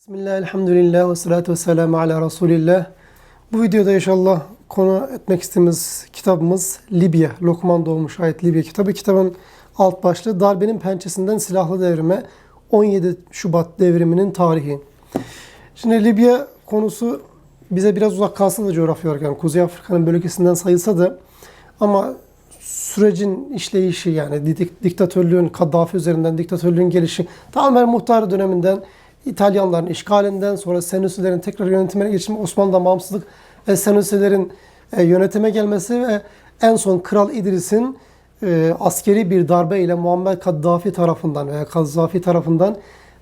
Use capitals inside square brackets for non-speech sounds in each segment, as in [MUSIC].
Bismillah, elhamdülillah ve salatu ve selamu ala Resulillah. Bu videoda inşallah konu etmek istediğimiz kitabımız Libya, Lokman Doğmuş Ayet Libya kitabı. Kitabın alt başlığı Darbenin Pençesinden Silahlı Devrime 17 Şubat devriminin tarihi. Şimdi Libya konusu bize biraz uzak kalsa da coğrafya olarak yani Kuzey Afrika'nın bölgesinden sayılsa da ama sürecin işleyişi yani dik- diktatörlüğün Kaddafi üzerinden diktatörlüğün gelişi tamamen muhtar döneminden İtalyanların işgalinden sonra Senuslilerin tekrar yönetimine geçimi Osmanlı'dan bağımsızlık ve Senuslilerin e, yönetime gelmesi ve en son Kral İdris'in e, askeri bir darbe ile Muammer Kaddafi tarafından veya Kaddafi tarafından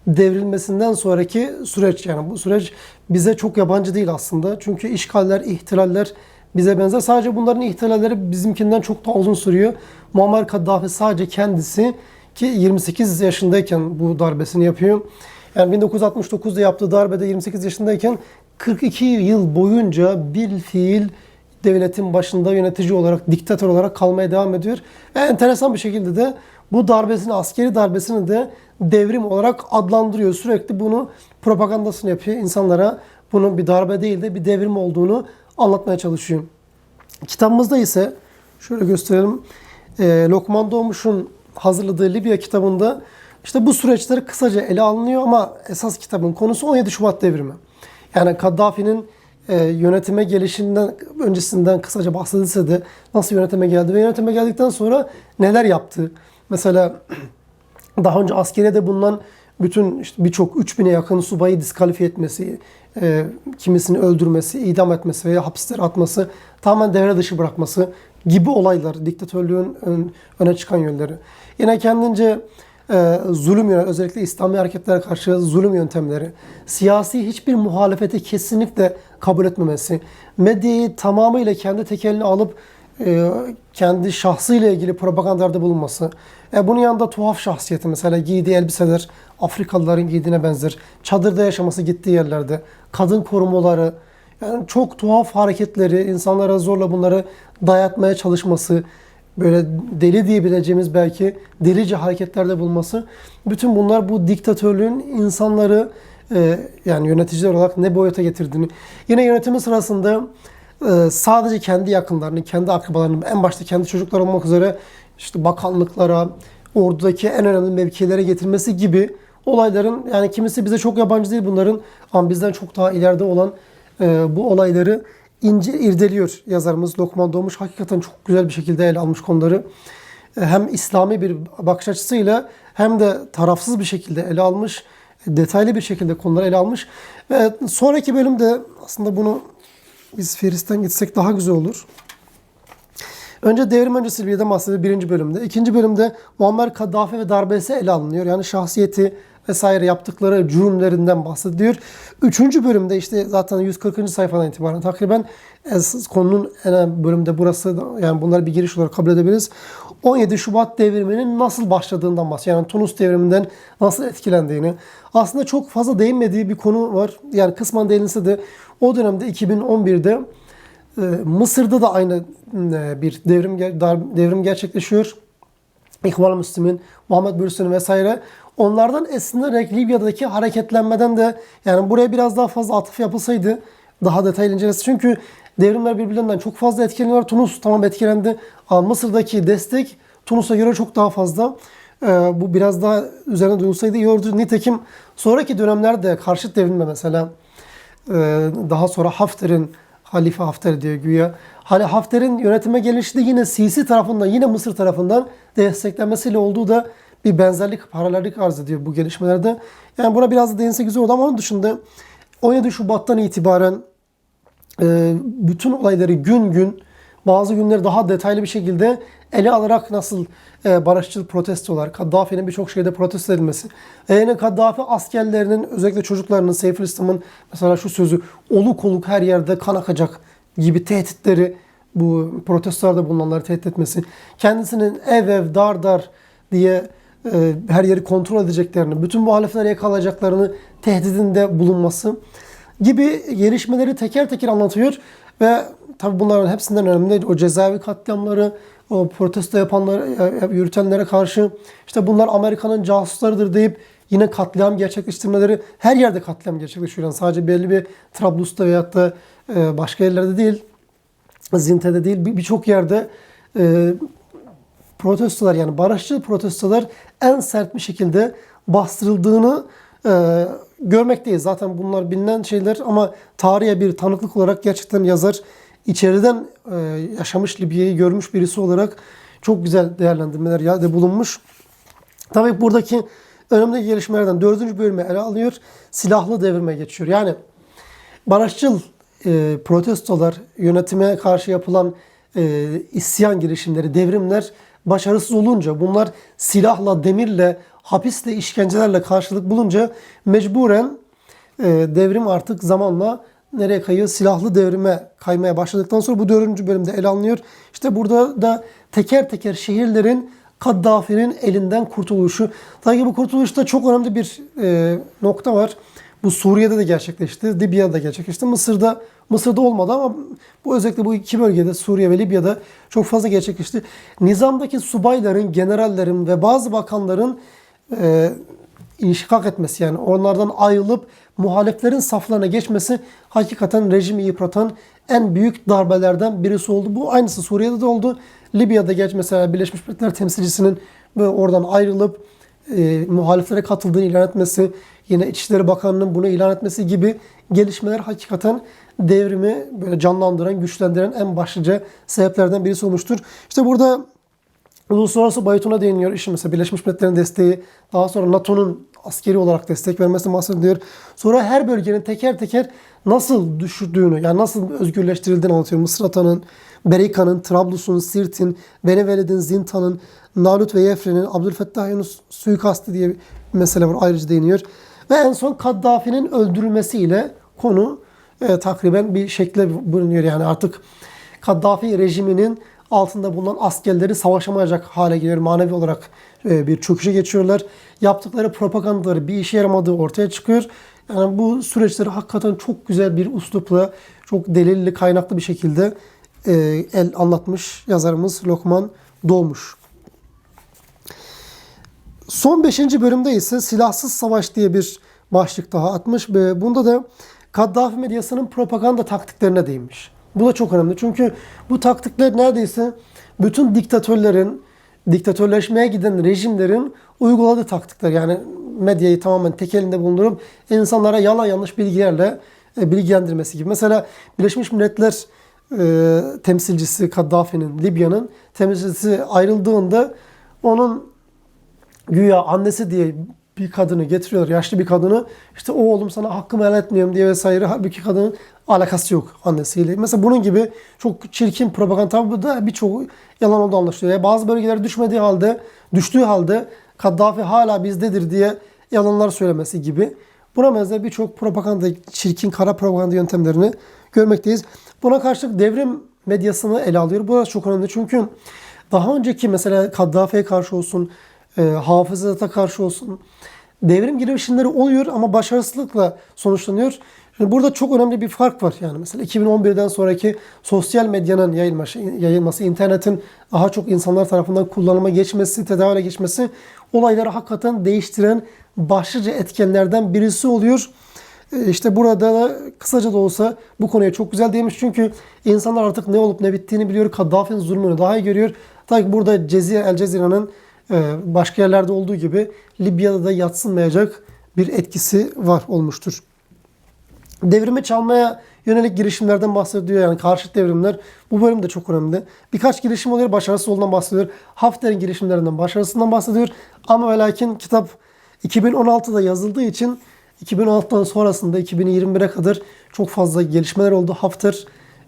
devrilmesinden sonraki süreç yani bu süreç bize çok yabancı değil aslında. Çünkü işgaller, ihtilaller bize benzer. Sadece bunların ihtilalleri bizimkinden çok daha uzun sürüyor. Muammer Kaddafi sadece kendisi ki 28 yaşındayken bu darbesini yapıyor. Yani 1969'da yaptığı darbede 28 yaşındayken 42 yıl boyunca bir fiil devletin başında yönetici olarak, diktatör olarak kalmaya devam ediyor. Ve enteresan bir şekilde de bu darbesini, askeri darbesini de devrim olarak adlandırıyor. Sürekli bunu propagandasını yapıyor. insanlara bunun bir darbe değil de bir devrim olduğunu anlatmaya çalışıyor. Kitabımızda ise şöyle gösterelim. E, Lokman Doğmuş'un hazırladığı Libya kitabında işte bu süreçleri kısaca ele alınıyor ama esas kitabın konusu 17 Şubat devrimi. Yani Kaddafi'nin e, yönetime gelişinden öncesinden kısaca bahsedilse de nasıl yönetime geldi ve yönetime geldikten sonra neler yaptı? Mesela [CLEARS THROAT] daha önce askeriyede bulunan bütün işte birçok 3000'e yakın subayı diskalifiye etmesi, e, kimisini öldürmesi, idam etmesi veya hapislere atması, tamamen devre dışı bırakması gibi olaylar, diktatörlüğün ön- öne çıkan yönleri. Yine kendince e, zulüm özellikle İslami hareketlere karşı zulüm yöntemleri, siyasi hiçbir muhalefeti kesinlikle kabul etmemesi, medyayı tamamıyla kendi tekeline alıp e, kendi şahsıyla ilgili propagandalarda bulunması. E, bunun yanında tuhaf şahsiyeti mesela giydiği elbiseler Afrikalıların giydiğine benzer. Çadırda yaşaması gittiği yerlerde. Kadın korumaları. Yani çok tuhaf hareketleri, insanlara zorla bunları dayatmaya çalışması, böyle deli diyebileceğimiz belki delice hareketlerde bulması. Bütün bunlar bu diktatörlüğün insanları e, yani yöneticiler olarak ne boyuta getirdiğini. Yine yönetimi sırasında e, sadece kendi yakınlarını, kendi akrabalarını, en başta kendi çocuklar olmak üzere işte bakanlıklara, ordudaki en önemli mevkilere getirmesi gibi olayların yani kimisi bize çok yabancı değil bunların ama bizden çok daha ileride olan e, bu olayları ince irdeliyor yazarımız Lokman Doğmuş. Hakikaten çok güzel bir şekilde ele almış konuları. E, Hem İslami bir bakış açısıyla hem de tarafsız bir şekilde ele almış. Detaylı bir şekilde konuları ele almış. Ve sonraki bölümde aslında bunu biz Feris'ten gitsek daha güzel olur. Önce devrim öncesi Libya'dan bahsediyor birinci bölümde. İkinci bölümde Muammer Kaddafi ve darbesi ele alınıyor. Yani şahsiyeti vesaire yaptıkları cürümlerinden bahsediliyor. Üçüncü bölümde işte zaten 140. sayfadan itibaren takriben esas konunun en bölümde burası yani bunları bir giriş olarak kabul edebiliriz. 17 Şubat devriminin nasıl başladığından bahsediyor. Yani Tunus devriminden nasıl etkilendiğini. Aslında çok fazla değinmediği bir konu var. Yani kısmen değinilse de o dönemde 2011'de ee, Mısır'da da aynı e, bir devrim devrim gerçekleşiyor. İhvan-ı Müslümin, Muhammed Bürsin'in vesaire. Onlardan esinlenerek Libya'daki hareketlenmeden de yani buraya biraz daha fazla atıf yapılsaydı daha detaylı incelesi. Çünkü devrimler birbirlerinden çok fazla etkileniyor. Tunus tamam etkilendi ama Mısır'daki destek Tunus'a göre çok daha fazla. Ee, bu biraz daha üzerine duyulsaydı iyi olurdu. Nitekim sonraki dönemlerde karşıt devrimle mesela ee, daha sonra Hafter'in Halife Hafter diyor güya. Hani Hafter'in yönetime gelişi de yine Sisi tarafından, yine Mısır tarafından desteklenmesiyle olduğu da bir benzerlik, paralellik arz ediyor bu gelişmelerde. Yani buna biraz da değinse güzel oldu ama onun dışında 17 Şubat'tan itibaren e, bütün olayları gün gün bazı günleri daha detaylı bir şekilde ele alarak nasıl e, barışçıl protestolar, Kaddafi'nin birçok şeyde protesto edilmesi. E, yine Kaddafi askerlerinin özellikle çocuklarının Seyfülislam'ın mesela şu sözü oluk oluk her yerde kan akacak gibi tehditleri bu protestolarda bulunanları tehdit etmesi. Kendisinin ev ev dar dar diye e, her yeri kontrol edeceklerini, bütün muhalifleri yakalayacaklarını tehdidinde bulunması gibi gelişmeleri teker teker anlatıyor ve tabi bunların hepsinden önemli o cezaevi katliamları, o protesto yapanları, e, yürütenlere karşı işte bunlar Amerika'nın casuslarıdır deyip Yine katliam gerçekleştirmeleri her yerde katliam gerçekleşiyor. Yani sadece belli bir Trablus'ta veyahut da e, başka yerlerde değil, Zinte'de değil bir- birçok yerde e, protestolar yani barışçıl protestolar en sert bir şekilde bastırıldığını e, görmekteyiz. Zaten bunlar bilinen şeyler ama tarihe bir tanıklık olarak gerçekten yazar içeriden e, yaşamış Libya'yı görmüş birisi olarak çok güzel değerlendirmeler ya- bulunmuş. Tabii buradaki önemli gelişmelerden dördüncü bölümü ele alıyor. Silahlı devrime geçiyor. Yani barışçıl e, protestolar, yönetime karşı yapılan e, isyan girişimleri, devrimler başarısız olunca, bunlar silahla, demirle, hapisle, işkencelerle karşılık bulunca mecburen e, devrim artık zamanla nereye kayıyor? Silahlı devrime kaymaya başladıktan sonra bu dördüncü bölümde ele alınıyor. İşte burada da teker teker şehirlerin Kaddafi'nin elinden kurtuluşu. Tabii bu kurtuluşta çok önemli bir e, nokta var. Bu Suriye'de de gerçekleşti, Libya'da da gerçekleşti. Mısır'da Mısır'da olmadı ama bu özellikle bu iki bölgede Suriye ve Libya'da çok fazla gerçekleşti. Nizamdaki subayların, generallerin ve bazı bakanların e, inşikak etmesi yani onlardan ayrılıp muhaleflerin saflarına geçmesi hakikaten rejimi yıpratan en büyük darbelerden birisi oldu. Bu aynısı Suriye'de de oldu. Libya'da geç mesela Birleşmiş Milletler temsilcisinin böyle oradan ayrılıp e, muhaliflere katıldığını ilan etmesi, yine İçişleri Bakanı'nın bunu ilan etmesi gibi gelişmeler hakikaten devrimi böyle canlandıran, güçlendiren en başlıca sebeplerden birisi olmuştur. İşte burada uluslararası boyutuna değiniyor. İşin mesela Birleşmiş Milletler'in desteği, daha sonra NATO'nun askeri olarak destek vermesi bahsediliyor. Sonra her bölgenin teker teker nasıl düşürdüğünü, yani nasıl özgürleştirildiğini anlatıyor. Mısrata'nın, Berika'nın, Trablus'un, Sirt'in, Benevelid'in, Zintan'ın, Nalut ve Yefre'nin, Abdülfettah Yunus suikastı diye bir mesele var. Ayrıca değiniyor. Ve en son Kaddafi'nin öldürülmesiyle konu e, takriben bir şekle bulunuyor. Yani artık Kaddafi rejiminin altında bulunan askerleri savaşamayacak hale geliyor. Manevi olarak e, bir çöküşe geçiyorlar. Yaptıkları propagandaları bir işe yaramadığı ortaya çıkıyor. Yani bu süreçleri hakikaten çok güzel bir üslupla, çok delilli, kaynaklı bir şekilde e, el anlatmış yazarımız Lokman Doğmuş. Son 5. bölümde ise silahsız savaş diye bir başlık daha atmış ve bunda da Kaddafi medyasının propaganda taktiklerine değinmiş. Bu da çok önemli çünkü bu taktikler neredeyse bütün diktatörlerin, diktatörleşmeye giden rejimlerin uyguladığı taktikler. Yani medyayı tamamen tek elinde bulundurup insanlara yalan yanlış bilgilerle e, bilgilendirmesi gibi. Mesela Birleşmiş Milletler e, temsilcisi Kaddafi'nin, Libya'nın temsilcisi ayrıldığında onun güya annesi diye bir kadını getiriyorlar, yaşlı bir kadını. İşte o oğlum sana hakkımı helal etmiyorum diye vesaire. Halbuki kadının alakası yok annesiyle. Mesela bunun gibi çok çirkin propaganda bu da birçok yalan oldu anlaşılıyor. Yani bazı bölgelere düşmediği halde, düştüğü halde Kaddafi hala bizdedir diye yalanlar söylemesi gibi. Buna benzer birçok propaganda, çirkin kara propaganda yöntemlerini görmekteyiz. Buna karşılık devrim medyasını ele alıyor. Burası çok önemli çünkü daha önceki mesela Kaddafi'ye karşı olsun, e, hafızata karşı olsun devrim girişimleri oluyor ama başarısızlıkla sonuçlanıyor. Şimdi burada çok önemli bir fark var. Yani mesela 2011'den sonraki sosyal medyanın yayılması, yayılması, internetin daha çok insanlar tarafından kullanıma geçmesi, tedavüle geçmesi olayları hakikaten değiştiren başlıca etkenlerden birisi oluyor. E, İşte burada da kısaca da olsa bu konuya çok güzel değinmiş. Çünkü insanlar artık ne olup ne bittiğini biliyor. Kaddafi'nin zulmünü daha iyi görüyor. Tabii burada Cezire, El Cezire'nin başka yerlerde olduğu gibi Libya'da da yatsınmayacak bir etkisi var olmuştur. Devrimi çalmaya yönelik girişimlerden bahsediyor yani karşıt devrimler. Bu bölüm de çok önemli. Birkaç girişim oluyor, başarısız olduğundan bahsediyor. Hafter'in girişimlerinden, başarısından bahsediyor. Ama ve lakin kitap 2016'da yazıldığı için 2016'dan sonrasında 2021'e kadar çok fazla gelişmeler oldu. Hafter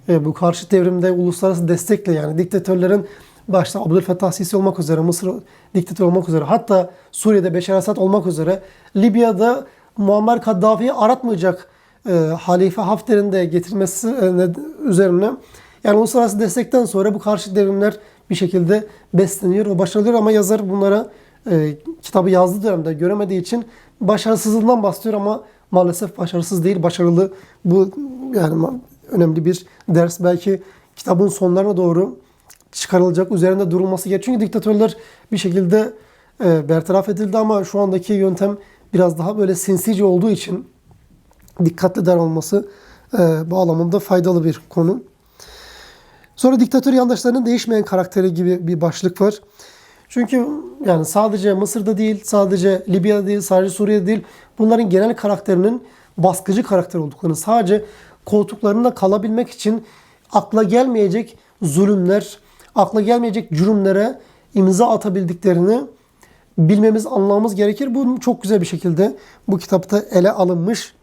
e, bu karşıt devrimde uluslararası destekle yani diktatörlerin başta Abdülfettah Sisi olmak üzere, Mısır diktatör olmak üzere, hatta Suriye'de Beşar Esad olmak üzere, Libya'da Muammer Kaddafi'yi aratmayacak e, Halife Hafter'in de getirmesi e, ne- üzerine yani uluslararası destekten sonra bu karşı devrimler bir şekilde besleniyor ve başarılıyor ama yazar bunlara e, kitabı yazdığı dönemde göremediği için başarısızlığından bahsediyor ama maalesef başarısız değil, başarılı. Bu yani önemli bir ders. Belki kitabın sonlarına doğru çıkarılacak, üzerinde durulması gerekiyor. Çünkü diktatörler bir şekilde e, bertaraf edildi ama şu andaki yöntem biraz daha böyle sinsice olduğu için dikkatli davranılması e, bağlamında faydalı bir konu. Sonra diktatör yandaşlarının değişmeyen karakteri gibi bir başlık var. Çünkü yani sadece Mısır'da değil, sadece Libya'da değil, sadece Suriye'de değil bunların genel karakterinin baskıcı karakter olduklarını, sadece koltuklarında kalabilmek için akla gelmeyecek zulümler, akla gelmeyecek cürümlere imza atabildiklerini bilmemiz, anlamamız gerekir. Bu çok güzel bir şekilde bu kitapta ele alınmış.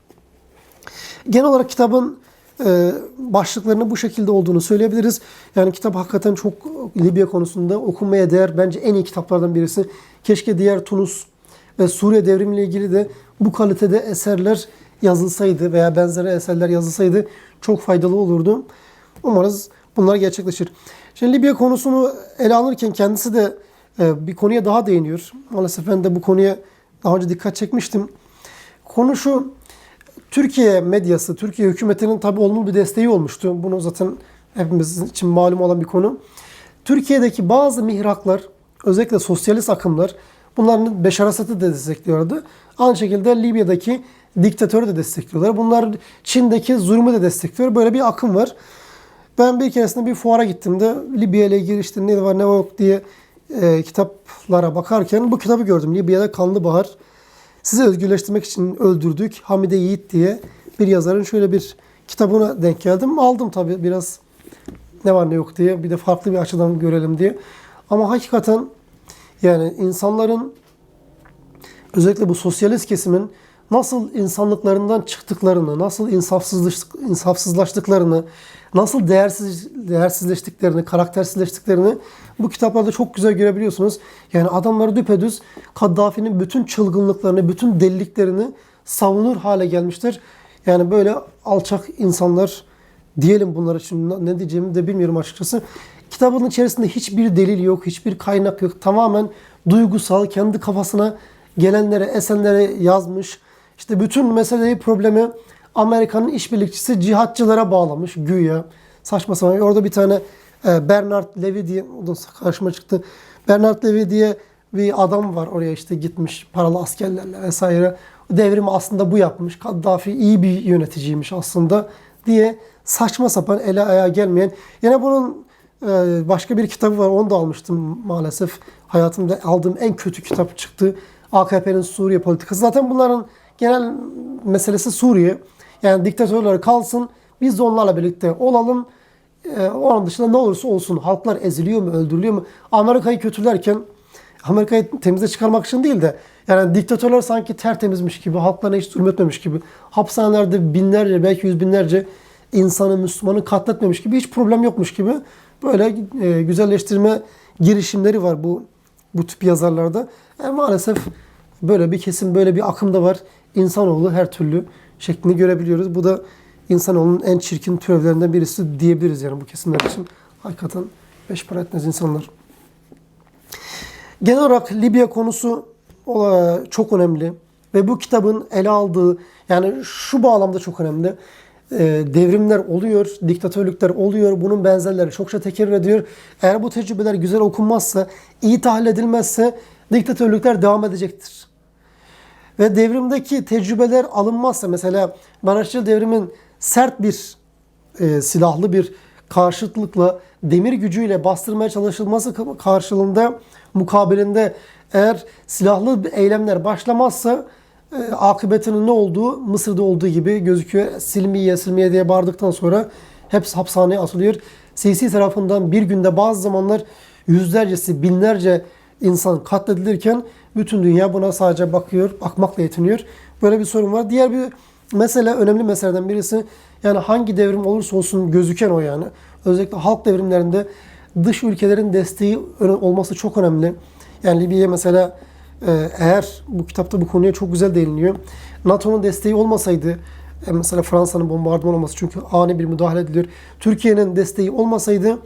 Genel olarak kitabın e, başlıklarının bu şekilde olduğunu söyleyebiliriz. Yani kitap hakikaten çok Libya konusunda okunmaya değer. Bence en iyi kitaplardan birisi. Keşke diğer Tunus ve Suriye devrimiyle ilgili de bu kalitede eserler yazılsaydı veya benzeri eserler yazılsaydı çok faydalı olurdu. Umarız bunlar gerçekleşir. Şimdi Libya konusunu ele alırken kendisi de e, bir konuya daha değiniyor. Maalesef ben de bu konuya daha önce dikkat çekmiştim. Konu şu, Türkiye medyası, Türkiye hükümetinin tabi olumlu bir desteği olmuştu. Bunu zaten hepimiz için malum olan bir konu. Türkiye'deki bazı mihraklar, özellikle sosyalist akımlar, bunların Beşar Esad'ı da destekliyordu. Aynı şekilde Libya'daki diktatörü de destekliyorlar. Bunlar Çin'deki zulmü de destekliyor. Böyle bir akım var. Ben bir keresinde bir fuara gittiğimde Libya ile ilgili işte ne var ne yok diye e, kitaplara bakarken bu kitabı gördüm. Libya'da Kanlı Bahar. Sizi özgürleştirmek için öldürdük Hamide Yiğit diye bir yazarın şöyle bir kitabına denk geldim. Aldım tabii biraz ne var ne yok diye bir de farklı bir açıdan görelim diye. Ama hakikaten yani insanların özellikle bu sosyalist kesimin nasıl insanlıklarından çıktıklarını, nasıl insafsızlaş, insafsızlaştıklarını, nasıl değersiz değersizleştiklerini, karaktersizleştiklerini bu kitaplarda çok güzel görebiliyorsunuz. Yani adamları düpedüz Kaddafi'nin bütün çılgınlıklarını, bütün deliliklerini savunur hale gelmiştir. Yani böyle alçak insanlar diyelim bunlar için ne diyeceğimi de bilmiyorum açıkçası. Kitabın içerisinde hiçbir delil yok, hiçbir kaynak yok. Tamamen duygusal, kendi kafasına gelenlere, esenlere yazmış. İşte bütün meseleyi, problemi Amerika'nın işbirlikçisi cihatçılara bağlamış güya. Saçma sapan. Orada bir tane e, Bernard Levy diye, o karşıma çıktı. Bernard Levy diye bir adam var oraya işte gitmiş paralı askerlerle vesaire. Devrimi aslında bu yapmış. Kaddafi iyi bir yöneticiymiş aslında diye saçma sapan ele ayağa gelmeyen. Yine bunun e, başka bir kitabı var. Onu da almıştım maalesef. Hayatımda aldığım en kötü kitap çıktı. AKP'nin Suriye politikası. Zaten bunların genel meselesi Suriye. Yani diktatörler kalsın. Biz de onlarla birlikte olalım. Ee, onun dışında ne olursa olsun halklar eziliyor mu, öldürülüyor mu? Amerika'yı kötülerken Amerika'yı temize çıkarmak için değil de yani diktatörler sanki tertemizmiş gibi, halklarına hiç zulmetmemiş gibi, hapishanelerde binlerce belki yüz binlerce insanı, Müslümanı katletmemiş gibi, hiç problem yokmuş gibi böyle e, güzelleştirme girişimleri var bu bu tip yazarlarda. E, maalesef böyle bir kesim, böyle bir akım da var. İnsanoğlu her türlü şeklini görebiliyoruz. Bu da insanoğlunun en çirkin türevlerinden birisi diyebiliriz yani bu kesimler için. Hakikaten beş para etmez insanlar. Genel olarak Libya konusu o, çok önemli. Ve bu kitabın ele aldığı, yani şu bağlamda çok önemli. E, devrimler oluyor, diktatörlükler oluyor. Bunun benzerleri çokça tekerrür ediyor. Eğer bu tecrübeler güzel okunmazsa, iyi tahlil edilmezse diktatörlükler devam edecektir. Ve devrimdeki tecrübeler alınmazsa mesela Barışçıl devrimin sert bir e, silahlı bir karşıtlıkla demir gücüyle bastırmaya çalışılması karşılığında mukabilinde eğer silahlı eylemler başlamazsa e, akıbetinin ne olduğu Mısır'da olduğu gibi gözüküyor. Silmiye silmiye diye bağırdıktan sonra hepsi hapishaneye atılıyor. Sisi tarafından bir günde bazı zamanlar yüzlercesi, binlerce insan katledilirken bütün dünya buna sadece bakıyor, bakmakla yetiniyor. Böyle bir sorun var. Diğer bir mesele, önemli meseleden birisi yani hangi devrim olursa olsun gözüken o yani. Özellikle halk devrimlerinde dış ülkelerin desteği olması çok önemli. Yani Libya'ya mesela e, eğer bu kitapta bu konuya çok güzel değiniliyor. NATO'nun desteği olmasaydı e, mesela Fransa'nın bombardıman olması çünkü ani bir müdahale ediliyor. Türkiye'nin desteği olmasaydı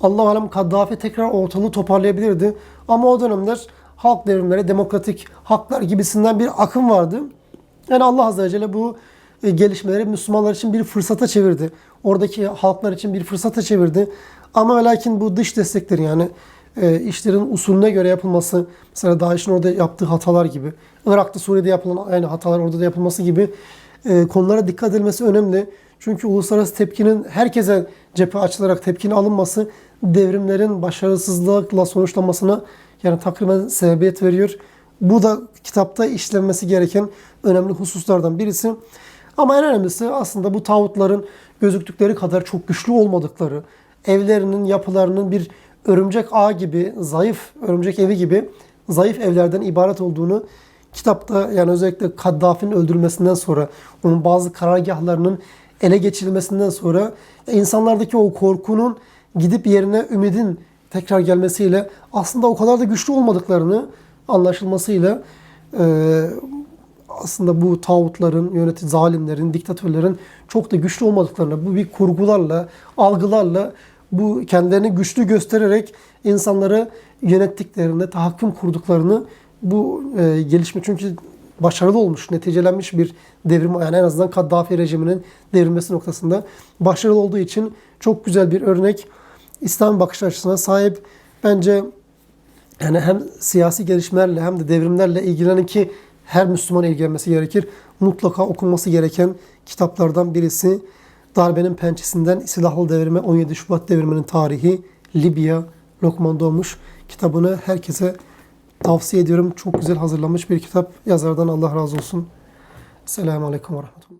Allah alem Kaddafi tekrar ortalığı toparlayabilirdi. Ama o dönemler halk devrimleri, demokratik haklar gibisinden bir akım vardı. Yani Allah Azze ve Celle bu e, gelişmeleri Müslümanlar için bir fırsata çevirdi. Oradaki halklar için bir fırsata çevirdi. Ama lakin bu dış destekleri yani e, işlerin usulüne göre yapılması, mesela DAEŞ'in orada yaptığı hatalar gibi, Irak'ta Suriye'de yapılan aynı hatalar orada da yapılması gibi e, konulara dikkat edilmesi önemli. Çünkü uluslararası tepkinin herkese cephe açılarak tepkinin alınması devrimlerin başarısızlıkla sonuçlanmasına yani takriben sebebiyet veriyor. Bu da kitapta işlenmesi gereken önemli hususlardan birisi. Ama en önemlisi aslında bu tağutların gözüktükleri kadar çok güçlü olmadıkları, evlerinin, yapılarının bir örümcek ağ gibi, zayıf örümcek evi gibi zayıf evlerden ibaret olduğunu kitapta yani özellikle Kaddafi'nin öldürülmesinden sonra onun bazı karargahlarının ele geçirilmesinden sonra insanlardaki o korkunun gidip yerine ümidin tekrar gelmesiyle aslında o kadar da güçlü olmadıklarını anlaşılmasıyla e, aslında bu tağutların, yönetici zalimlerin, diktatörlerin çok da güçlü olmadıklarını, bu bir kurgularla, algılarla bu kendilerini güçlü göstererek insanları yönettiklerinde tahakküm kurduklarını bu e, gelişme çünkü başarılı olmuş, neticelenmiş bir devrim yani en azından Kaddafi rejiminin devrilmesi noktasında başarılı olduğu için çok güzel bir örnek. İslam bakış açısına sahip. Bence yani hem siyasi gelişmelerle hem de devrimlerle ilgilenen ki her Müslüman ilgilenmesi gerekir. Mutlaka okunması gereken kitaplardan birisi. Darbenin pençesinden silahlı devrime 17 Şubat devriminin tarihi Libya Lokman Doğmuş kitabını herkese tavsiye ediyorum. Çok güzel hazırlanmış bir kitap. Yazardan Allah razı olsun. Selamun Aleyküm ve Rahmetullah.